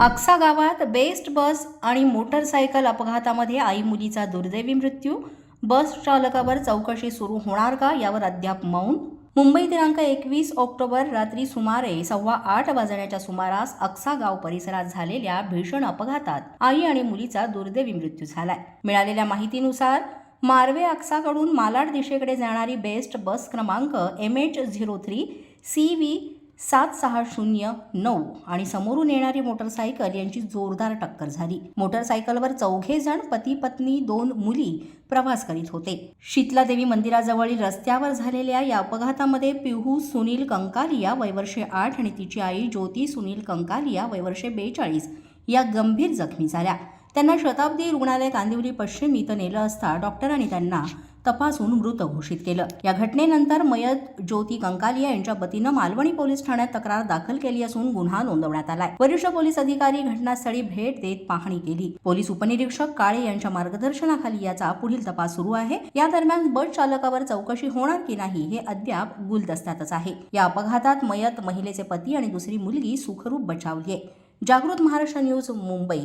आक्सा गावात बेस्ट बस आणि मोटरसायकल अपघातामध्ये आई मुलीचा दुर्दैवी मृत्यू. बस चालकावर चौकशी सुरू होणार का यावर अद्याप मौन? मुंबई दिनांक एकवीस ऑक्टोबर रात्री सुमारे सव्वा आठ वाजण्याच्या सुमारास अक्सा गाव परिसरात झालेल्या भीषण अपघातात आई आणि मुलीचा दुर्दैवी मृत्यू झालाय. मिळालेल्या माहितीनुसार मार्वे अक्साकडून मालाड दिशेकडे जाणारी बेस्ट बस क्रमांक M H zero three C V सात सहा शून्य नऊ आणि समोरून येणारी मोटरसायकल यांची जोरदार टक्कर झाली. मोटरसायकलवर चौघे जण पती पत्नी दोन मुली प्रवास करीत होते. शीतलादेवी मंदिराजवळील रस्त्यावर झालेल्या या अपघातामध्ये पिहू सुनील कंकालिया वयवर्षे आठ आणि तिची आई ज्योती सुनील कंकालिया वयवर्षे बेचाळीस या गंभीर जखमी झाल्या. त्यांना शताब्दी रुग्णालय कांदिवली पश्चिम इथं नेलं असता डॉक्टरांनी त्यांना तपासून मृत घोषित केलं. या घटनेनंतर मयत ज्योती कंकालिया यांच्या पतीनं मालवणी पोलीस ठाण्यात तक्रार दाखल केली असून गुन्हा नोंदवण्यात आलाय. वरिष्ठ पोलीस अधिकारी घटनास्थळी भेट देत पाहणी केली. पोलीस उपनिरीक्षक काळे यांच्या मार्गदर्शनाखाली याचा पुढील तपास सुरू आहे. या दरम्यान बस चालकावर चौकशी होणार की नाही हे अद्याप गुलदस्त्यातच आहे. या अपघातात मयत महिलेचे पती आणि दुसरी मुलगी सुखरूप बचावली आहे. जागृत महाराष्ट्र न्यूज मुंबई.